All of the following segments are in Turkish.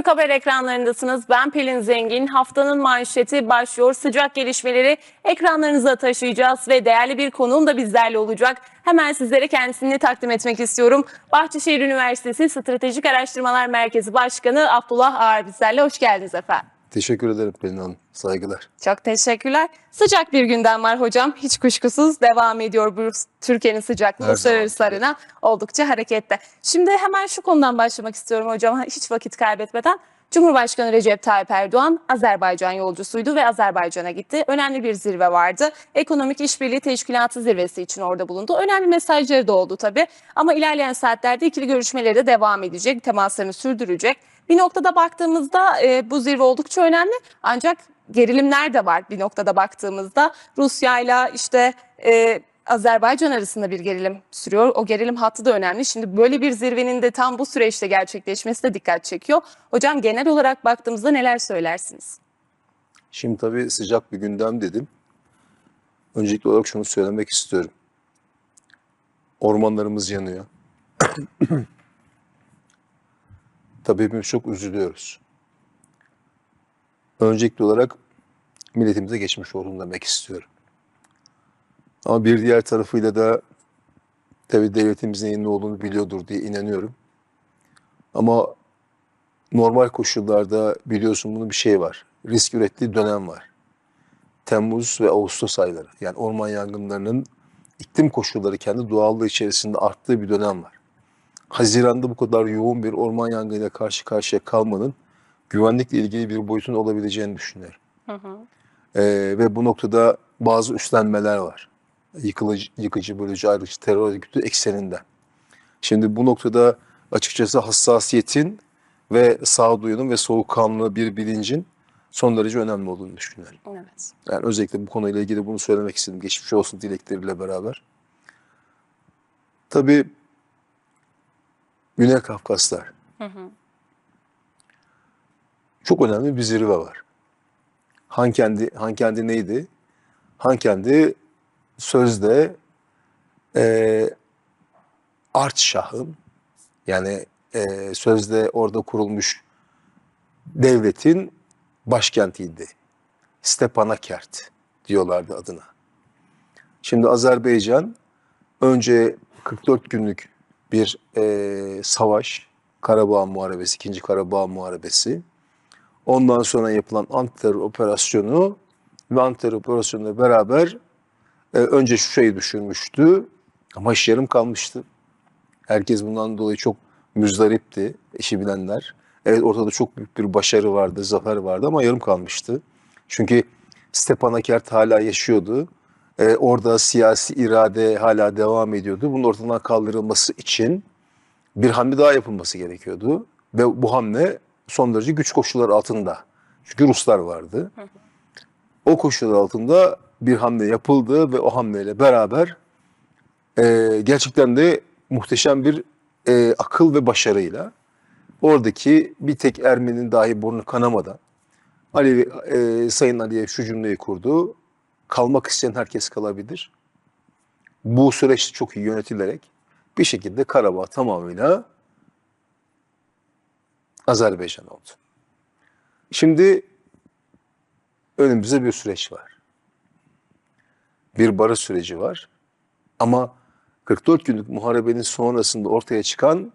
Türk Haber ekranlarındasınız. Ben Pelin Zengin. Haftanın manşeti başlıyor. Sıcak gelişmeleri ekranlarınıza taşıyacağız ve değerli bir konuğum da bizlerle olacak. Hemen sizlere kendisini takdim etmek istiyorum. Bahçeşehir Üniversitesi Stratejik Araştırmalar Merkezi Başkanı Abdullah Ağar bizlerle. Hoş geldiniz efendim. Teşekkür ederim Pelin Hanım. Saygılar. Çok teşekkürler. Sıcak bir gündem var hocam. Hiç kuşkusuz devam ediyor bu Türkiye'nin sıcaklığı uluslararası arena oldukça harekette. Şimdi hemen şu konudan başlamak istiyorum hocam hiç vakit kaybetmeden. Cumhurbaşkanı Recep Tayyip Erdoğan Azerbaycan yolcusuydu ve Azerbaycan'a gitti. Önemli bir zirve vardı. Ekonomik İşbirliği Teşkilatı zirvesi için orada bulundu. Önemli mesajları da oldu tabii. Ama ilerleyen saatlerde ikili görüşmeleri de devam edecek. Temaslarını sürdürecek. Bir noktada baktığımızda e, bu zirve oldukça önemli. Ancak gerilimler de var bir noktada baktığımızda. Rusya ile işte e, Azerbaycan arasında bir gerilim sürüyor. O gerilim hattı da önemli. Şimdi böyle bir zirvenin de tam bu süreçte gerçekleşmesi de dikkat çekiyor. Hocam genel olarak baktığımızda neler söylersiniz? Şimdi tabii sıcak bir gündem dedim. Öncelikli olarak şunu söylemek istiyorum. Ormanlarımız yanıyor. Tabii hepimiz çok üzülüyoruz. Öncelikli olarak milletimize geçmiş olsun demek istiyorum. Ama bir diğer tarafıyla da tabii devletimizin neyin ne olduğunu biliyordur diye inanıyorum. Ama normal koşullarda biliyorsun bunun bir şey var. Risk ürettiği dönem var. Temmuz ve Ağustos ayları. Yani orman yangınlarının iklim koşulları kendi doğallığı içerisinde arttığı bir dönem var. Haziranda bu kadar yoğun bir orman yangınıyla karşı karşıya kalmanın güvenlikle ilgili bir boyutun olabileceğini düşünüyorum. Ee, ve bu noktada bazı üstlenmeler var. Yıkılıcı, yıkıcı, bölücü, ayrıcı terör örgütü ekseninden. Şimdi bu noktada açıkçası hassasiyetin ve sağduyunun ve soğukkanlı bir bilincin son derece önemli olduğunu düşünüyorum. Evet. Yani özellikle bu konuyla ilgili bunu söylemek istedim. Geçmiş olsun dilekleriyle beraber. Tabii Güney Kafkaslar. Çok önemli bir zirve var. Hankendi, Hankendi neydi? Hankendi sözde e, Artşah'ın yani e, sözde orada kurulmuş devletin başkentiydi. Stepanakert diyorlardı adına. Şimdi Azerbaycan önce 44 günlük bir e, savaş, Karabağ Muharebesi, 2. Karabağ Muharebesi. Ondan sonra yapılan antiterör operasyonu ve antiterör operasyonuyla beraber e, önce şu şeyi düşünmüştü ama yarım kalmıştı. Herkes bundan dolayı çok müzdaripti, işi bilenler. Evet ortada çok büyük bir başarı vardı, zafer vardı ama yarım kalmıştı. Çünkü Stepanakert hala yaşıyordu. Ee, orada siyasi irade hala devam ediyordu. Bunun ortadan kaldırılması için bir hamle daha yapılması gerekiyordu. Ve bu hamle son derece güç koşulları altında. Çünkü Ruslar vardı. O koşullar altında bir hamle yapıldı ve o hamleyle beraber e, gerçekten de muhteşem bir e, akıl ve başarıyla oradaki bir tek Ermeni'nin dahi burnu kanamadan Ali, e, Sayın Aliyev şu cümleyi kurdu. Kalmak isteyen herkes kalabilir. Bu süreç çok iyi yönetilerek bir şekilde Karabağ tamamıyla Azerbaycan oldu. Şimdi önümüzde bir süreç var. Bir barış süreci var. Ama 44 günlük muharebenin sonrasında ortaya çıkan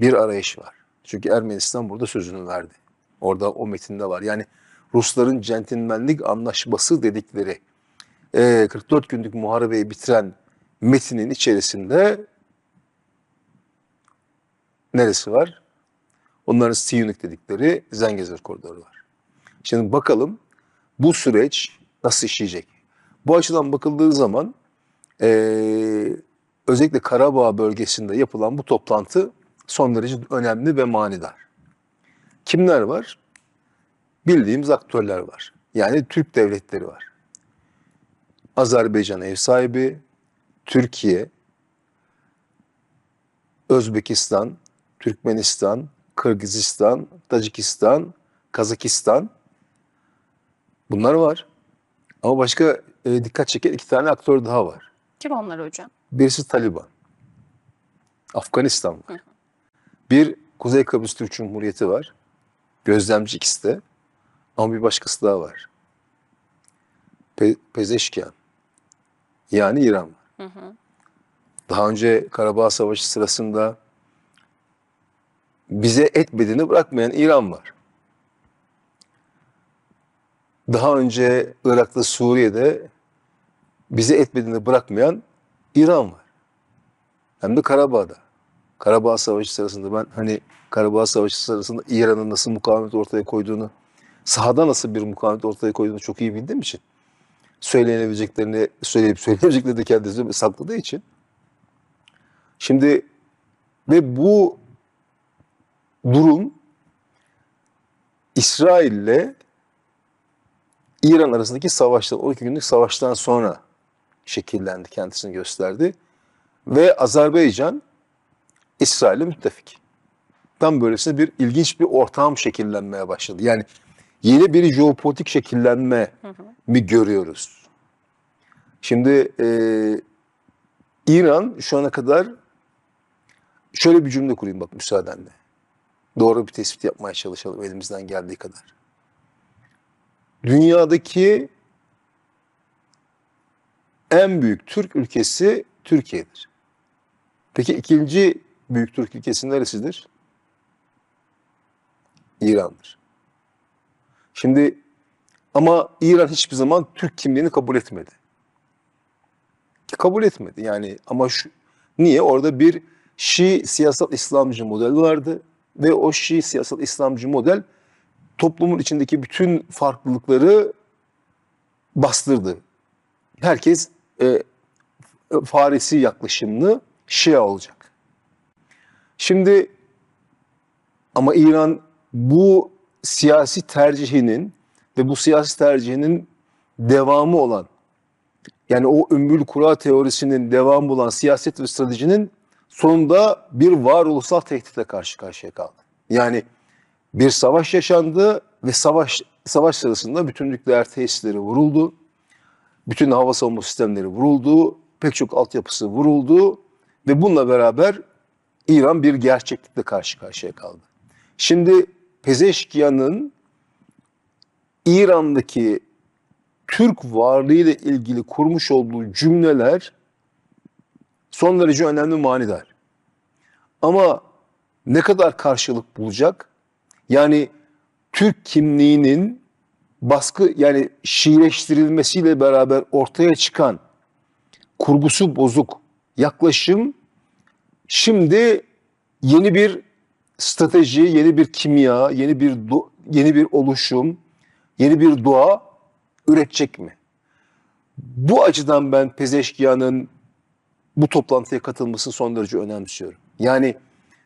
bir arayış var. Çünkü Ermenistan burada sözünü verdi. Orada o metinde var. Yani Rusların centilmenlik anlaşması dedikleri e, 44 günlük muharebeyi bitiren metinin içerisinde neresi var? Onların Siyunik dedikleri Zengezur koridoru var. Şimdi bakalım bu süreç nasıl işleyecek? Bu açıdan bakıldığı zaman e, özellikle Karabağ bölgesinde yapılan bu toplantı son derece önemli ve manidar. Kimler var? Bildiğimiz aktörler var. Yani Türk devletleri var. Azerbaycan ev sahibi, Türkiye, Özbekistan, Türkmenistan, Kırgızistan, Tacikistan, Kazakistan bunlar var. Ama başka e, dikkat çeken iki tane aktör daha var. Kim onlar hocam? Birisi Taliban. Afganistan var. Bir Kuzey Kıbrıs Türk Cumhuriyeti var. Gözlemci ikisi de. Ama bir başkası daha var. Pe Pezeşkiyan. Yani İran var. Daha önce Karabağ Savaşı sırasında bize etmediğini bırakmayan İran var. Daha önce Irak'ta, Suriye'de bize etmediğini bırakmayan İran var. Hem de Karabağ'da. Karabağ Savaşı sırasında ben hani Karabağ Savaşı sırasında İran'ın nasıl mukavemet ortaya koyduğunu, sahada nasıl bir mukavemet ortaya koyduğunu çok iyi bildiğim için söyleyebileceklerini söyleyip söyleyemeyeceklerini de kendisi sakladığı için şimdi ve bu durum İsrail'le İran arasındaki savaştan, 12 günlük savaştan sonra şekillendi, kendisini gösterdi. Ve Azerbaycan İsrail'le müttefik. Tam böylesine bir ilginç bir ortam şekillenmeye başladı. Yani yeni bir jeopolitik şekillenme mi görüyoruz? Şimdi e, İran şu ana kadar şöyle bir cümle kurayım bak müsaadenle. Doğru bir tespit yapmaya çalışalım elimizden geldiği kadar. Dünyadaki en büyük Türk ülkesi Türkiye'dir. Peki ikinci büyük Türk ülkesi neresidir? İran'dır. Şimdi ama İran hiçbir zaman Türk kimliğini kabul etmedi. Kabul etmedi yani ama şu, niye? Orada bir Şii siyasal İslamcı model vardı ve o Şii siyasal İslamcı model toplumun içindeki bütün farklılıkları bastırdı. Herkes e, Farisi yaklaşımlı Şia olacak. Şimdi ama İran bu siyasi tercihinin ve bu siyasi tercihinin devamı olan yani o ümmül kura teorisinin devamı olan siyaset ve stratejinin sonunda bir varoluşsal tehditle karşı karşıya kaldı. Yani bir savaş yaşandı ve savaş savaş sırasında bütün nükleer tesisleri vuruldu. Bütün hava savunma sistemleri vuruldu. Pek çok altyapısı vuruldu ve bununla beraber İran bir gerçeklikle karşı karşıya kaldı. Şimdi Pezeşkiyan'ın İran'daki Türk varlığı ile ilgili kurmuş olduğu cümleler son derece önemli manidar. Ama ne kadar karşılık bulacak? Yani Türk kimliğinin baskı yani Şiileştirilmesiyle beraber ortaya çıkan kurgusu bozuk yaklaşım şimdi yeni bir strateji, yeni bir kimya, yeni bir yeni bir oluşum, yeni bir doğa üretecek mi? Bu açıdan ben Pezeşkiyan'ın bu toplantıya katılmasını son derece önemsiyorum. Yani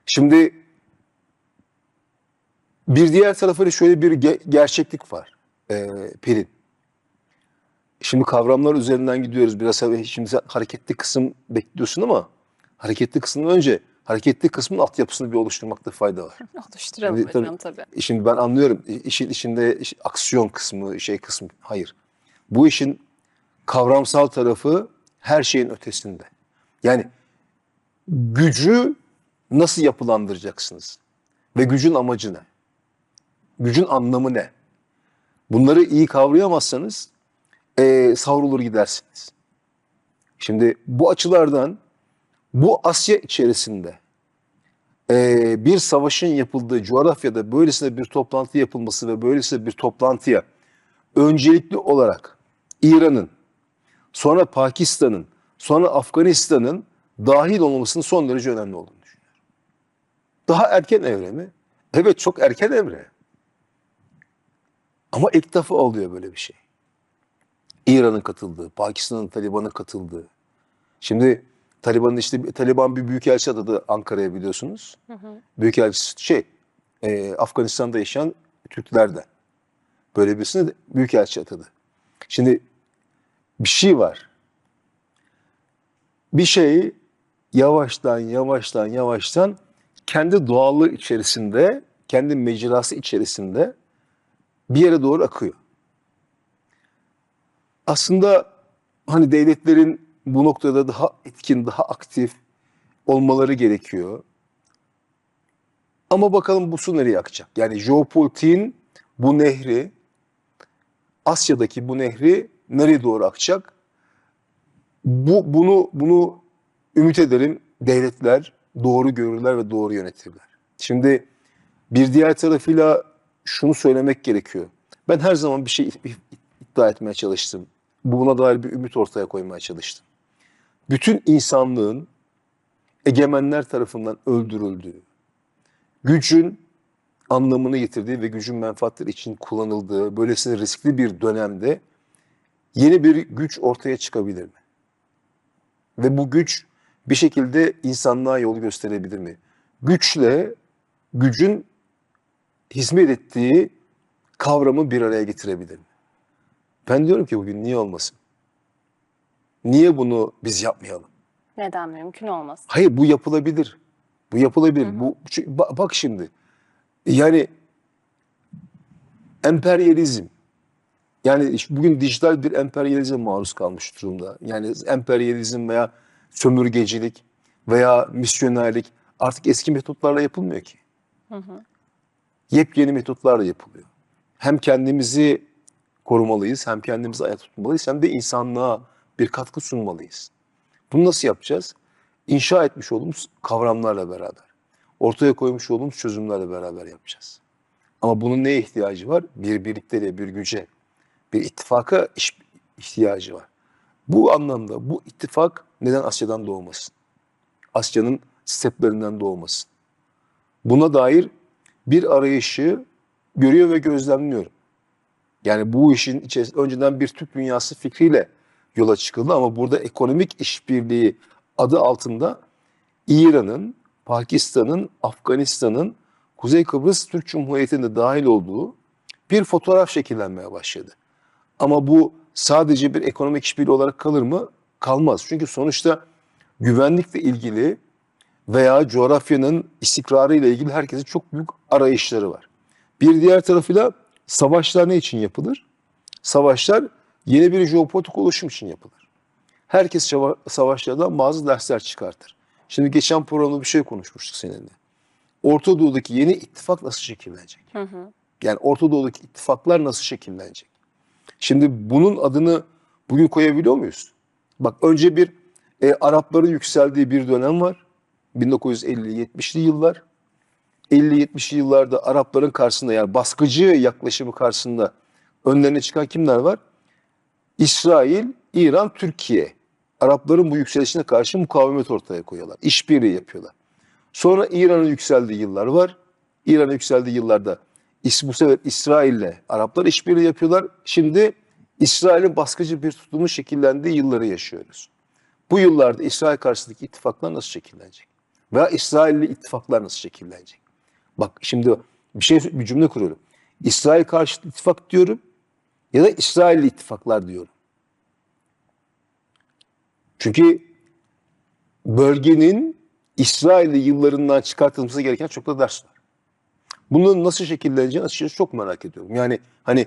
şimdi bir diğer tarafıyla şöyle bir ge- gerçeklik var e, Pelin. Şimdi kavramlar üzerinden gidiyoruz. Biraz şimdi hareketli kısım bekliyorsun ama hareketli kısmın önce hareketli kısmın altyapısını bir oluşturmakta fayda var. Oluşturalım Şimdi hocam tabii. Şimdi ben anlıyorum işin içinde iş- aksiyon kısmı, şey kısmı. Hayır. Bu işin kavramsal tarafı her şeyin ötesinde. Yani gücü nasıl yapılandıracaksınız? Ve gücün amacı ne? Gücün anlamı ne? Bunları iyi kavrayamazsanız eee savrulur gidersiniz. Şimdi bu açılardan bu Asya içerisinde eee, bir savaşın yapıldığı coğrafyada böylesine bir toplantı yapılması ve böylesine bir toplantıya öncelikli olarak İran'ın, sonra Pakistan'ın, sonra Afganistan'ın dahil olmasının son derece önemli olduğunu düşünüyorum. Daha erken evre mi? Evet çok erken evre. Ama ilk defa oluyor böyle bir şey. İran'ın katıldığı, Pakistan'ın Taliban'ın katıldığı. Şimdi Taliban'ın işte Taliban bir büyükelçi atadı Ankara'ya biliyorsunuz. Büyükelçisi şey e, Afganistan'da yaşayan Türklerden. Böyle birisini de büyükelçi atadı. Şimdi bir şey var. Bir şey yavaştan yavaştan yavaştan kendi doğallığı içerisinde, kendi mecrası içerisinde bir yere doğru akıyor. aslında hani devletlerin bu noktada daha etkin, daha aktif olmaları gerekiyor. Ama bakalım bu su nereye akacak? Yani jeopolitiğin bu nehri, Asya'daki bu nehri nereye doğru akacak? Bu bunu bunu ümit ederim devletler doğru görürler ve doğru yönetirler. Şimdi bir diğer tarafıyla şunu söylemek gerekiyor. Ben her zaman bir şey iddia etmeye çalıştım. Buna dair bir ümit ortaya koymaya çalıştım. Bütün insanlığın egemenler tarafından öldürüldüğü, gücün anlamını yitirdiği ve gücün menfaatleri için kullanıldığı böylesine riskli bir dönemde yeni bir güç ortaya çıkabilir mi? Ve bu güç bir şekilde insanlığa yol gösterebilir mi? Güçle gücün hizmet ettiği kavramı bir araya getirebilir mi? Ben diyorum ki bugün niye olmasın? Niye bunu biz yapmayalım? Neden mümkün olmaz? Hayır bu yapılabilir. Bu yapılabilir. Bu çünkü ba- bak şimdi. Yani emperyalizm. Yani bugün dijital bir emperyalizme maruz kalmış durumda. Yani emperyalizm veya sömürgecilik veya misyonerlik artık eski metotlarla yapılmıyor ki. Yepyeni metotlarla yapılıyor. Hem kendimizi korumalıyız, hem kendimizi ayakta tutmalıyız, hem de insanlığa bir katkı sunmalıyız. Bunu nasıl yapacağız? İnşa etmiş olduğumuz kavramlarla beraber, ortaya koymuş olduğumuz çözümlerle beraber yapacağız. Ama bunun neye ihtiyacı var? Bir birlikteliğe, bir güce, bir ittifaka ihtiyacı var. Bu anlamda bu ittifak neden Asya'dan doğmasın? Asya'nın steplerinden doğmasın. Buna dair bir arayışı görüyor ve gözlemliyorum. Yani bu işin içerisinde önceden bir Türk dünyası fikriyle yola çıkıldı ama burada ekonomik işbirliği adı altında İran'ın, Pakistan'ın, Afganistan'ın, Kuzey Kıbrıs Türk Cumhuriyeti'nin de dahil olduğu bir fotoğraf şekillenmeye başladı. Ama bu sadece bir ekonomik işbirliği olarak kalır mı? Kalmaz. Çünkü sonuçta güvenlikle ilgili veya coğrafyanın istikrarı ile ilgili herkesin çok büyük arayışları var. Bir diğer tarafıyla savaşlar ne için yapılır? Savaşlar yeni bir jeopolitik oluşum için yapılır. Herkes savaşlardan bazı dersler çıkartır. Şimdi geçen programda bir şey konuşmuştuk seninle. Orta Doğu'daki yeni ittifak nasıl şekillenecek? Yani Orta Doğu'daki ittifaklar nasıl şekillenecek? Şimdi bunun adını bugün koyabiliyor muyuz? Bak önce bir e, Arapların yükseldiği bir dönem var. 1950-70'li yıllar. 50-70'li yıllarda Arapların karşısında yani baskıcı yaklaşımı karşısında önlerine çıkan kimler var? İsrail, İran, Türkiye. Arapların bu yükselişine karşı mukavemet ortaya koyuyorlar. İşbirliği yapıyorlar. Sonra İran'ın yükseldiği yıllar var. İran'ın yükseldiği yıllarda bu sefer İsrail'le Araplar işbirliği yapıyorlar. Şimdi İsrail'in baskıcı bir tutumu şekillendiği yılları yaşıyoruz. Bu yıllarda İsrail karşısındaki ittifaklar nasıl şekillenecek? Veya İsrail'le ittifaklar nasıl şekillenecek? Bak şimdi bir şey bir cümle kuruyorum. İsrail karşıtı ittifak diyorum ya da İsrail'le ittifaklar diyorum. Çünkü bölgenin İsrail'li yıllarından çıkartılması gereken çok da ders var. Bunun nasıl şekilleneceğini açıkçası çok merak ediyorum. Yani hani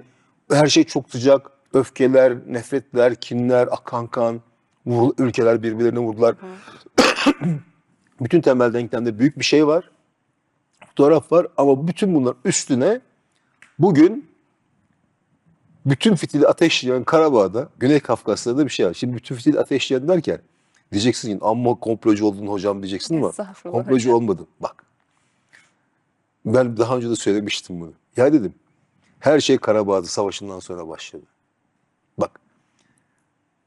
her şey çok sıcak, öfkeler, nefretler, kinler, akan kan, vurul- ülkeler birbirlerine vurdular. bütün temel denklemde büyük bir şey var. Fotoğraf var ama bütün bunlar üstüne bugün bütün fitili ateşleyen Karabağ'da, Güney Kafkaslar'da bir şey var. Şimdi bütün fitili ateşleyen derken diyeceksin ki amma komplocu oldun hocam diyeceksin ama komplocu olmadım. Bak ben daha önce de söylemiştim bunu. Ya dedim her şey Karabağ'da savaşından sonra başladı. Bak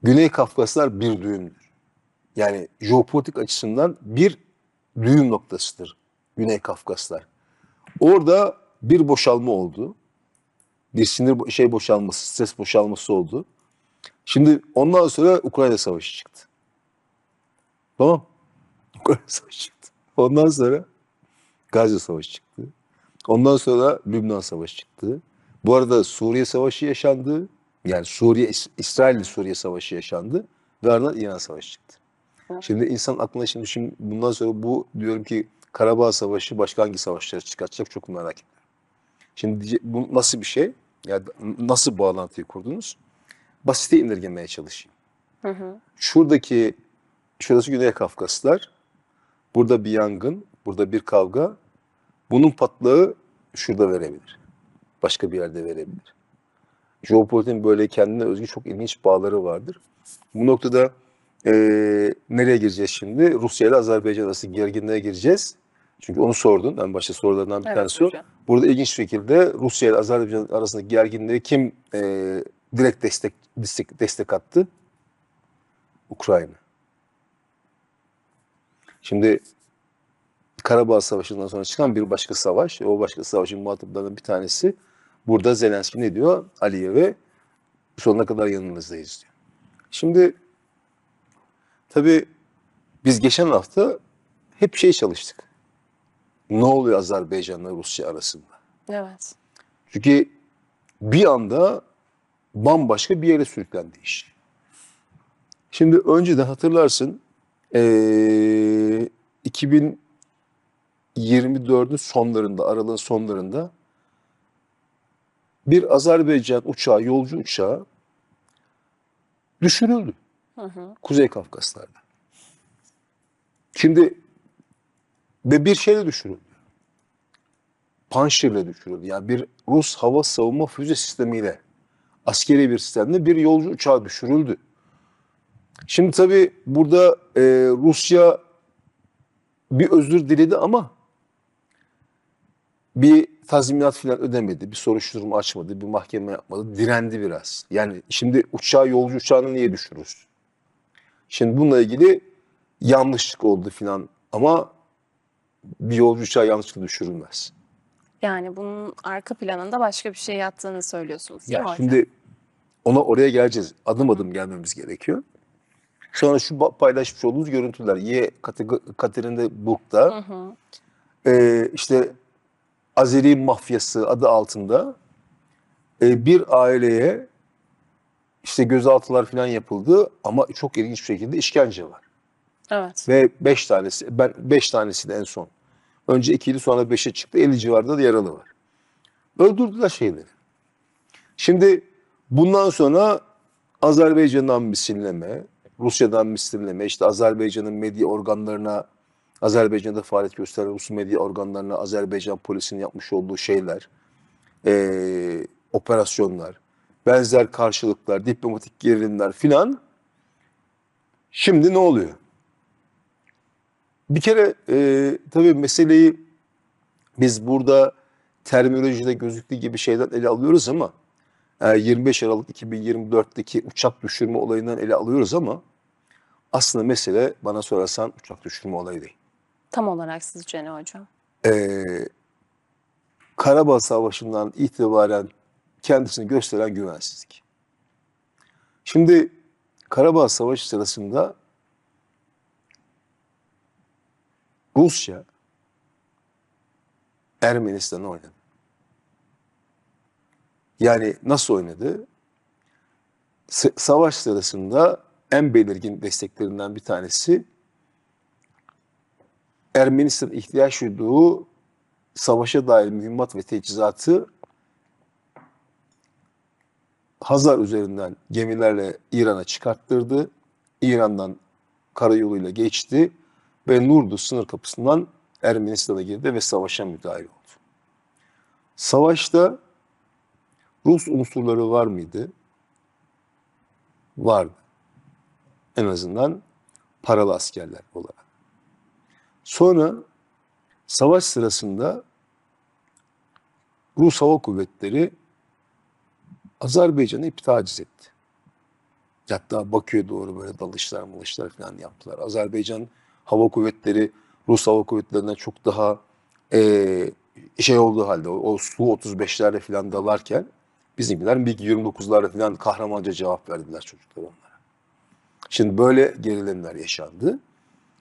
Güney Kafkaslar bir düğümdür. Yani jeopolitik açısından bir düğüm noktasıdır Güney Kafkaslar. Orada bir boşalma oldu. Bir sinir şey boşalması, stres boşalması oldu. Şimdi ondan sonra Ukrayna Savaşı çıktı. Tamam. Ukrayna Savaşı çıktı. Ondan sonra Gazze Savaşı çıktı. Ondan sonra Lübnan Savaşı çıktı. Bu arada Suriye Savaşı yaşandı. Yani Suriye, İs- İsrail Suriye Savaşı yaşandı. Ve ardından İran Savaşı çıktı. Şimdi insan aklına şimdi, şimdi bundan sonra bu diyorum ki Karabağ Savaşı başka hangi savaşları çıkartacak çok merak ediyorum. Şimdi bu nasıl bir şey? Yani nasıl bağlantıyı kurdunuz? basite indirgemeye çalışayım. Şuradaki, şurası Güney Kafkaslar. Burada bir yangın, burada bir kavga. Bunun patlağı şurada verebilir. Başka bir yerde verebilir. Jeopolitiğin böyle kendine özgü çok ilginç bağları vardır. Bu noktada eee, nereye gireceğiz şimdi? Rusya ile Azerbaycan arası gerginliğe gireceğiz. Çünkü onu sordun. En başta sorularından bir Evet tanesi o. hocam. Burada ilginç şekilde Rusya ile Azerbaycan arasındaki gerginliğe kim eee, direkt destek, destek destek attı? Ukrayna. Şimdi Karabağ Savaşı'ndan sonra çıkan bir başka savaş, o başka savaşın muhataplarından bir tanesi burada Zelenski ne diyor? Aliyev'e sonuna kadar yanınızdayız diyor. Şimdi tabii biz geçen hafta hep şey çalıştık. Ne oluyor Azerbaycan'la Rusya arasında? Evet. Çünkü bir anda bambaşka bir yere sürüklendi iş. Şimdi önceden hatırlarsın eee 2024'ün sonlarında, aralığın sonlarında bir Azerbaycan uçağı, yolcu uçağı düşürüldü. Kuzey Kafkaslar'da. Şimdi ve bir şeyle düşürüldü. Panşir'le düşürüldü. Yani bir Rus hava savunma füze sistemiyle askeri bir sistemle bir yolcu uçağı düşürüldü. Şimdi tabii burada e, Rusya bir özür diledi ama bir tazminat falan ödemedi, bir soruşturma açmadı, bir mahkeme yapmadı, direndi biraz. Yani şimdi uçağı yolcu uçağını niye düşürürüz? Şimdi bununla ilgili yanlışlık oldu falan ama bir yolcu uçağı yanlışlıkla düşürülmez. Yani bunun arka planında başka bir şey yattığını söylüyorsunuz değil Ya mi şimdi ona oraya geleceğiz. Adım adım gelmemiz gerekiyor. Sonra şu paylaşmış olduğumuz görüntüler. Y Katerinburg'da e, işte Azeri mafyası adı altında e, bir aileye işte gözaltılar falan yapıldı ama çok ilginç bir şekilde işkence var. Evet. Ve beş tanesi, ben beş tanesi de en son. Önce ikili sonra beşe çıktı. 50 civarında da yaralı var. Öldürdüler şeyleri. Şimdi bundan sonra Azerbaycan'dan misilleme, Rusya'dan misilleme, işte Azerbaycan'ın medya organlarına, Azerbaycan'da faaliyet gösteren Rus medya organlarına Azerbaycan polisinin yapmış olduğu şeyler, eee, operasyonlar, benzer karşılıklar, diplomatik gerilimler filan. Şimdi ne oluyor? Bir kere e, tabii meseleyi biz burada terminolojide gözüktüğü gibi şeyden ele alıyoruz ama e, 25 Aralık 2024'teki uçak düşürme olayından ele alıyoruz ama aslında mesele bana sorarsan uçak düşürme olayı değil. Tam olarak sizce ne hocam? E, Karabağ Savaşı'ndan itibaren kendisini gösteren güvensizlik. Şimdi Karabağ Savaşı sırasında Rusya Ermenistan'ı oynadı. Yani nasıl oynadı? S- savaş sırasında en belirgin desteklerinden bir tanesi Ermenistan ihtiyaç duyduğu savaşa dair mühimmat ve teçhizatı Hazar üzerinden gemilerle İran'a çıkarttırdı. İran'dan karayoluyla geçti ve Nurdu sınır kapısından Ermenistan'a girdi ve savaşa müdahil oldu. Savaşta Rus unsurları var mıydı? Vardı. En azından paralı askerler olarak. Sonra savaş sırasında Rus Hava Kuvvetleri Azerbaycan'ı iptaciz etti. Hatta Bakü'ye doğru böyle dalışlar malışlar falan yaptılar. Azerbaycan Hava Kuvvetleri Rus Hava Kuvvetleri'nden çok daha eee, şey olduğu halde o, o Su-35'lerle falan dalarken bizimkiler MiG-29'larla falan kahramanca cevap verdiler çocuklar onlara. Şimdi böyle gerilimler yaşandı.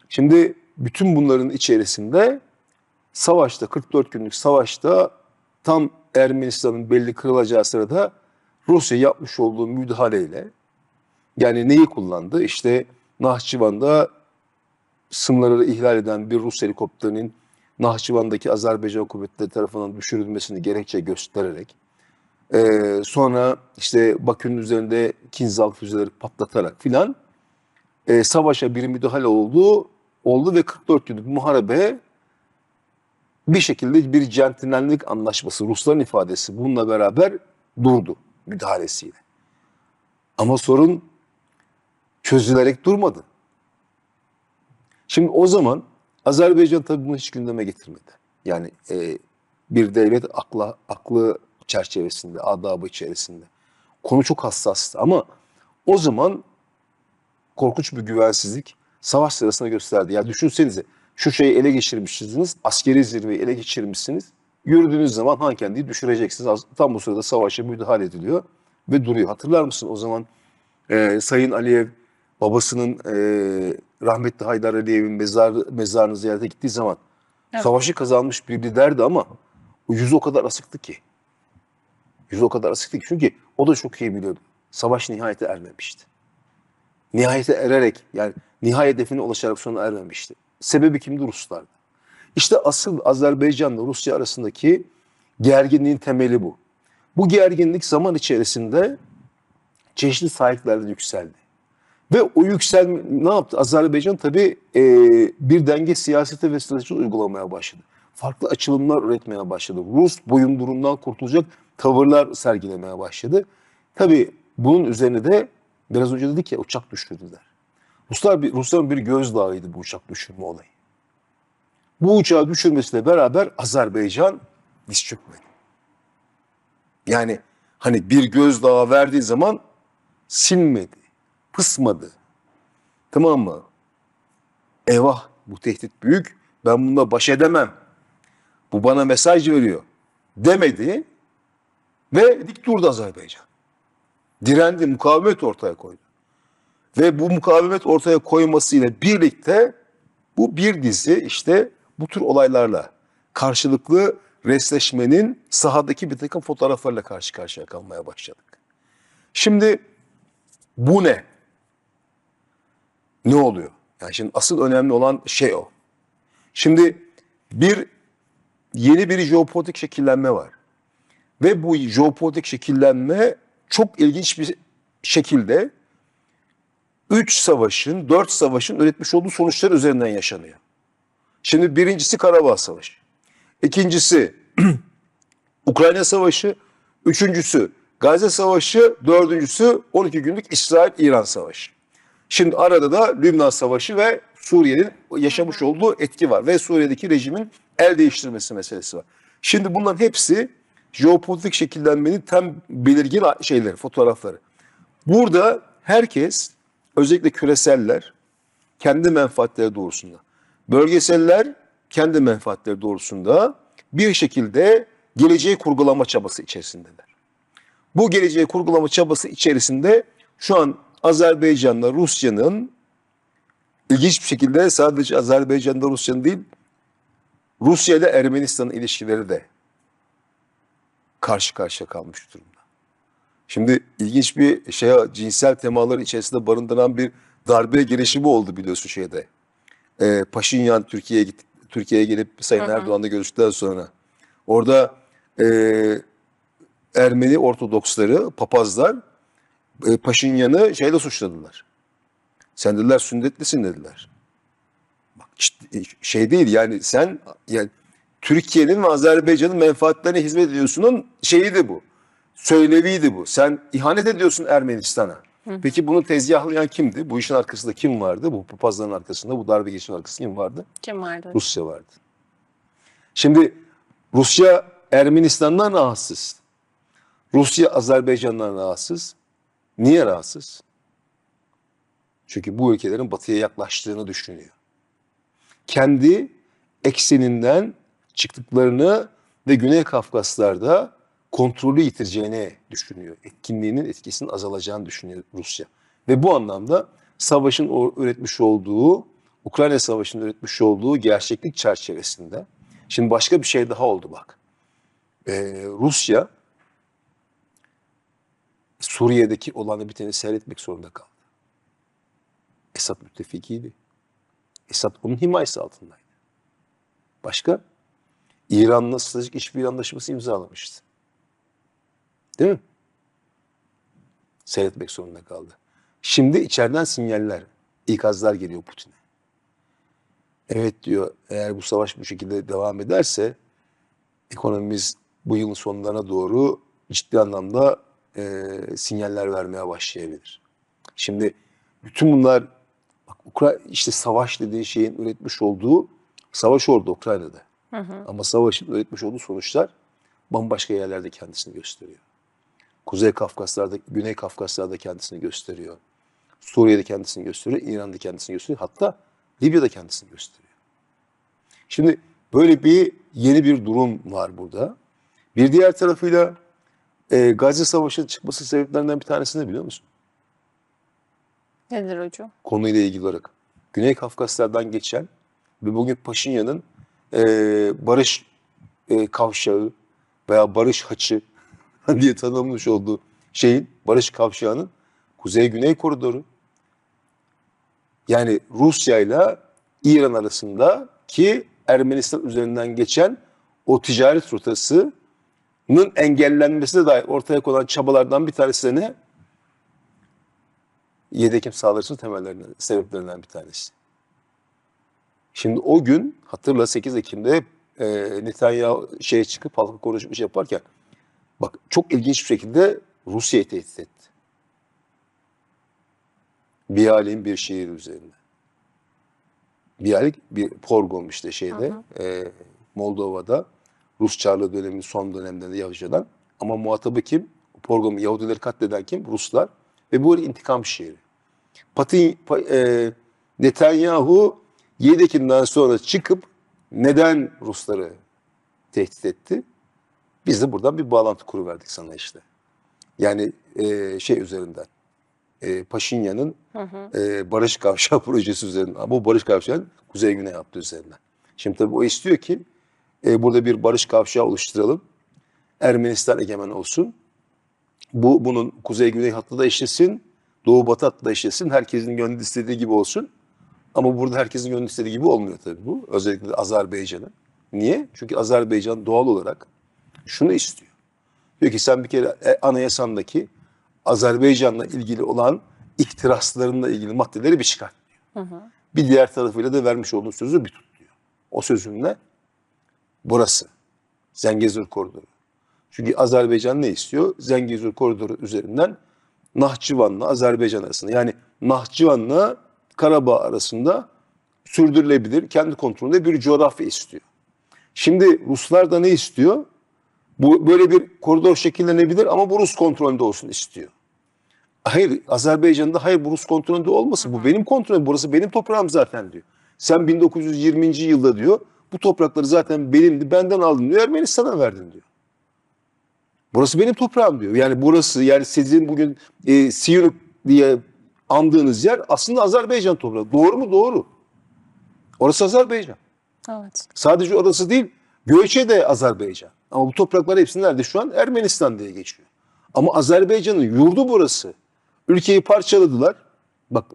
Şimdi bütün bunların içerisinde savaşta 44 günlük savaşta tam Ermenistan'ın belli kırılacağı sırada Rusya yapmış olduğu müdahaleyle yani neyi kullandı? İşte Nahçıvan'da sınırları ihlal eden bir Rus helikopterinin Nahçıvan'daki Azerbaycan kuvvetleri tarafından düşürülmesini gerekçe göstererek Ee, sonra işte Bakü'nün üzerinde Kinzhal füzeleri patlatarak filan e, savaşa bir müdahale oldu, oldu ve 44 günlük muharebe bir şekilde bir centilmenlik anlaşması, Rusların ifadesi bununla beraber durdu müdahalesiyle. Ama sorun çözülerek durmadı. Şimdi o zaman Azerbaycan tabii bunu hiç gündeme getirmedi. Yani e, bir devlet akla, aklı çerçevesinde, adabı içerisinde. Konu çok hassastı ama o zaman korkunç bir güvensizlik savaş sırasında gösterdi. Ya düşünsenize şu şeyi ele geçirmişsiniz, askeri zirveyi ele geçirmişsiniz. Yürüdüğünüz zaman Hankendi'yi düşüreceksiniz. Tam bu sırada savaşa müdahale ediliyor ve duruyor. Hatırlar mısın o zaman e, Sayın Aliyev babasının e, rahmetli Haydar Aliyev'in mezar, mezarını ziyarete gittiği zaman Evet. savaşı kazanmış bir liderdi ama o yüzü o kadar asıktı ki. Yüzü o kadar asıktı ki. Çünkü o da çok iyi biliyordu. Savaş nihayete ermemişti. Nihayete ererek yani nihai hedefine ulaşarak sona ermemişti. Sebebi kimdi? Ruslardı. İşte asıl Azerbaycan'la Rusya arasındaki gerginliğin temeli bu. Bu gerginlik zaman içerisinde çeşitli sahiplerden yükseldi. Ve o yükselme ne yaptı? Azerbaycan tabii e, bir denge siyaseti ve strateji uygulamaya başladı. Farklı açılımlar üretmeye başladı. Rus boyundurundan kurtulacak tavırlar sergilemeye başladı. Tabii bunun üzerine de biraz önce dedik ya uçak düşürdüler. Ruslar bir, Rusların bir gözdağıydı bu uçak düşürme olayı. Bu uçağı düşürmesiyle beraber Azerbaycan diz çökmedi. Yani hani bir gözdağı verdiği zaman sinmedi, pısmadı. Tamam mı? Eyvah bu tehdit büyük, ben bununla baş edemem. Bu bana mesaj veriyor demedi ve dik durdu Azerbaycan. Direndi, mukavemet ortaya koydu. Ve bu mukavemet ortaya koymasıyla birlikte bu bir dizi işte bu tür olaylarla karşılıklı resleşmenin sahadaki bir takım fotoğraflarla karşı karşıya kalmaya başladık. Şimdi bu ne? Ne oluyor? Yani şimdi asıl önemli olan şey o. Şimdi bir yeni bir jeopolitik şekillenme var. Ve bu jeopolitik şekillenme çok ilginç bir şekilde üç savaşın, dört savaşın üretmiş olduğu sonuçlar üzerinden yaşanıyor. Şimdi birincisi Karabağ Savaşı. İkincisi Ukrayna Savaşı. Üçüncüsü Gazze Savaşı. Dördüncüsü 12 günlük İsrail-İran Savaşı. Şimdi arada da Lübnan Savaşı ve Suriye'nin yaşamış olduğu etki var. Ve Suriye'deki rejimin el değiştirmesi meselesi var. Şimdi bunların hepsi jeopolitik şekillenmenin tam belirgin şeyleri, fotoğrafları. Burada herkes özellikle küreseller kendi menfaatleri doğrusunda, bölgeseller kendi menfaatleri doğrusunda bir şekilde geleceği kurgulama çabası içerisindeler. Bu geleceği kurgulama çabası içerisinde şu an Azerbaycan'la Rusya'nın ilginç bir şekilde sadece Azerbaycan'da Rusya'nın değil Rusya ile Ermenistan'ın ilişkileri de karşı karşıya kalmış durumda. Şimdi ilginç bir şey cinsel temaları içerisinde barındıran bir darbe girişimi oldu biliyorsun şeyde. Ee, Paşinyan Türkiye'ye gitti. Türkiye'ye gelip Sayın Erdoğan'la görüştükten sonra orada e, Ermeni Ortodoksları, papazlar e, Paşinyan'ı şeyle suçladılar. Sen dediler sünnetlisin dediler. Bak işte, şey değil yani sen yani Türkiye'nin ve Azerbaycan'ın menfaatlerine hizmet ediyorsunun şeyiydi bu. Söyleviydi bu. Sen ihanet ediyorsun Ermenistan'a. Peki bunu tezgahlayan kimdi? Bu işin arkasında kim vardı? Bu papazların arkasında, bu darbe girişiminin arkasında kim vardı? Kim vardı? Rusya vardı. Şimdi Rusya Ermenistan'dan rahatsız. Rusya Azerbaycan'dan rahatsız. Niye rahatsız? Çünkü bu ülkelerin batıya yaklaştığını düşünüyor. Kendi ekseninden çıktıklarını ve Güney Kafkaslar'da kontrolü yitireceğini düşünüyor. Etkinliğinin etkisinin azalacağını düşünüyor Rusya. Ve bu anlamda savaşın üretmiş olduğu, Ukrayna Savaşı'nın üretmiş olduğu gerçeklik çerçevesinde. Şimdi başka bir şey daha oldu bak. Ee, Rusya Suriye'deki olanı biteni seyretmek zorunda kaldı. Esad müttefikiydi. Esad onun himayesi altındaydı. Başka? İran'la stratejik işbirliği anlaşması imzalamıştı. Değil mi? Seyretmek zorunda kaldı. Şimdi içeriden sinyaller, ikazlar geliyor Putin'e. Evet diyor eğer bu savaş bu şekilde devam ederse ekonomimiz bu yılın sonlarına doğru ciddi anlamda e, sinyaller vermeye başlayabilir. Şimdi bütün bunlar bak Ukra işte savaş dediğin şeyin üretmiş olduğu savaş orada Ukrayna'da. Ama savaşın üretmiş olduğu sonuçlar bambaşka yerlerde kendisini gösteriyor. Kuzey Kafkaslar'da, Güney Kafkaslar'da kendisini gösteriyor. Suriye'de kendisini gösteriyor, İran'da kendisini gösteriyor. Hatta Libya'da kendisini gösteriyor. Şimdi böyle bir yeni bir durum var burada. Bir diğer tarafıyla e, Gazze Savaşı'nın çıkması sebeplerinden bir tanesini biliyor musun? Nedir hocam? konuyla ilgili olarak. Güney Kafkaslardan geçen ve bugün Paşinyan'ın e, barış e, kavşağı veya barış haçı diye tanımlamış olduğu şeyin, barış kavşağının kuzey-güney koridoru. Yani Rusya ile İran arasında ki Ermenistan üzerinden geçen o ticaret rotasının engellenmesine dair ortaya konan çabalardan bir tanesi de ne? 7 Ekim saldırısının temellerinden, sebeplerinden bir tanesi. Şimdi o gün hatırla 8 Ekim'de e, Netanyahu şeye çıkıp halka konuşmuş yaparken bak çok ilginç bir şekilde Rusya'yı tehdit etti. Bial'in bir şehir üzerinde. Bial bir Porgom işte şeyde e, Moldova'da Rus Çarlığı döneminin son dönemlerinde Yahudi'den ama muhatabı kim? Porgom'u Yahudileri katleden kim? Ruslar. Ve bu bir intikam şiiri. Pati, Pa- e, Netanyahu 7 Ekim'den sonra çıkıp neden Rusları tehdit etti? Biz de buradan bir bağlantı kuruverdik sana işte. Yani e, şey üzerinden. E, Paşinyan'ın e, Barış Kavşağı projesi üzerinden. Bu Barış Kavşağı'nın Kuzey Güney hattı üzerinden. Şimdi tabii o istiyor ki e, burada bir Barış Kavşağı oluşturalım. Ermenistan egemen olsun. Bu bunun kuzey güney hattı da eşlesin, doğu batı hattı da eşlesin. Herkesin gönlü istediği gibi olsun. Ama burada herkesin gönlü istediği gibi olmuyor tabii bu. Özellikle de Azerbaycan'ın. Niye? Çünkü Azerbaycan doğal olarak şunu istiyor. Diyor ki sen bir kere e, anayasandaki Azerbaycan'la ilgili olan ihtiraslarınla ilgili maddeleri bir çıkart diyor. Bir diğer tarafıyla da vermiş olduğun sözü bir tut diyor. O sözün ne? Burası. Zengezur Koridoru. Çünkü Azerbaycan ne istiyor? Zengezur koridoru üzerinden Nahçıvan'la Azerbaycan arasında yani Nahçıvan'la Karabağ arasında sürdürülebilir, kendi kontrolünde bir coğrafya istiyor. Şimdi Ruslar da ne istiyor? Bu böyle bir koridor şekillenebilir ama bu Rus kontrolünde olsun istiyor. Hayır, Azerbaycan'da hayır bu Rus kontrolünde olmasın. Bu benim kontrolüm, burası benim toprağım zaten diyor. Sen 1920. yılda diyor bu toprakları zaten benimdi, benden aldın diyor, Ermenistan'a verdin diyor. Burası benim toprağım diyor. Yani burası yani sizin bugün e, Siyonuk diye andığınız yer aslında Azerbaycan toprağı. Doğru mu? Doğru. Orası Azerbaycan. Evet. Sadece orası değil, Göçe de Azerbaycan. Ama bu topraklar hepsi nerede şu an? Ermenistan diye geçiyor. Ama Azerbaycan'ın yurdu burası. Ülkeyi parçaladılar. Bak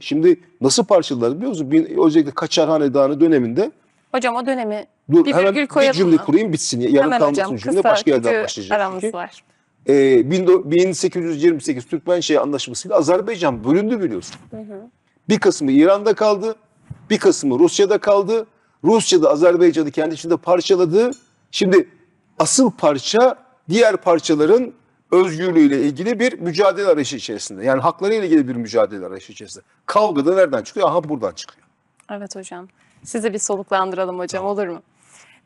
şimdi nasıl parçaladılar biliyor musun? Özellikle Kaçar Hanedanı döneminde Hocam o dönemi Dur bir hemen virgül bir koyalım cümle mı? kurayım bitsin. Yarım Hemen kalmasın hocam cümle kısa başka yerden başlayacak. aramız çünkü. var. Ee, 1828 Türkmenşehir Anlaşması'yla Azerbaycan bölündü biliyorsun. Bir kısmı İran'da kaldı, bir kısmı Rusya'da kaldı. Rusya da Azerbaycan'ı kendi içinde parçaladı. Şimdi asıl parça diğer parçaların özgürlüğüyle ilgili bir mücadele arayışı içerisinde. Yani haklarıyla ilgili bir mücadele arayışı içerisinde. Kavga da nereden çıkıyor? Aha buradan çıkıyor. Evet hocam. Sizi bir soluklandıralım hocam olur mu?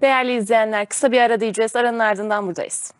Değerli izleyenler kısa bir ara diyeceğiz. Aranın ardından buradayız.